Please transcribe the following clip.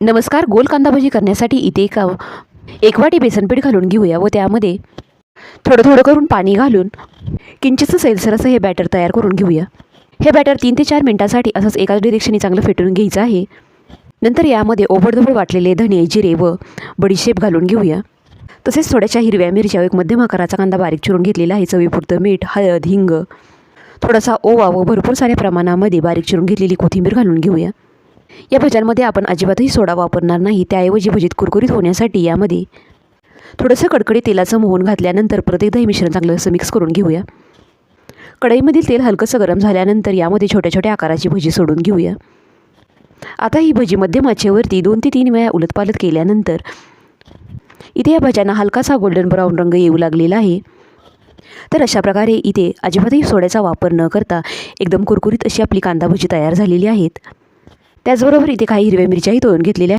नमस्कार गोल कांदा भजी करण्यासाठी इथे एका एक वाटी घालून घेऊया व त्यामध्ये थोडं थोडं करून पाणी घालून किंचितचं सैलसर असं हे बॅटर तयार करून घेऊया. हे बॅटर तीन ते चार मिनटासाठी असंच एकाच डिरेक्शनी चांगलं फेटून घ्यायचं आहे. नंतर यामध्ये ओबडधोबड वाटलेले धने जिरे व बडीशेप घालून घेऊया. तसेच थोड्याशा हिरव्या मिरच्या एक मध्यम आकाराचा कांदा बारीक चिरून घेतलेला आहे. चवीपुरतं मीठ हळद हिंग थोडासा ओवा व भरपूर साऱ्या प्रमाणामध्ये बारीक चिरून घेतलेली कोथिंबीर घालून घेऊया. या भज्यांमध्ये आपण अजिबातही सोडा वापरणार नाही. त्याऐवजी भजीत कुरकुरीत होण्यासाठी यामध्ये थोडंसं कडकडीत तेलाचं मोहन घातल्यानंतर प्रत्येक दही मिश्रण चांगलं असं मिक्स करून घेऊया. कढईमधील तेल हलकंसं गरम झाल्यानंतर यामध्ये छोट्या छोट्या आकाराची भजी सोडून घेऊया. आता ही भजी मध्यम आचेवरती दोन ते तीन वेळा उलटपालट केल्यानंतर इथे या भज्यांना हलकासा गोल्डन ब्राऊन रंग येऊ लागलेला आहे. तर अशा प्रकारे इथे अजिबातही सोड्याचा वापर न करता एकदम कुरकुरीत अशी आपली कांदा भजी तयार झालेली आहेत. त्याचबरोबर इथे काही हिरव्या मिरच्याही तळून घेतलेल्या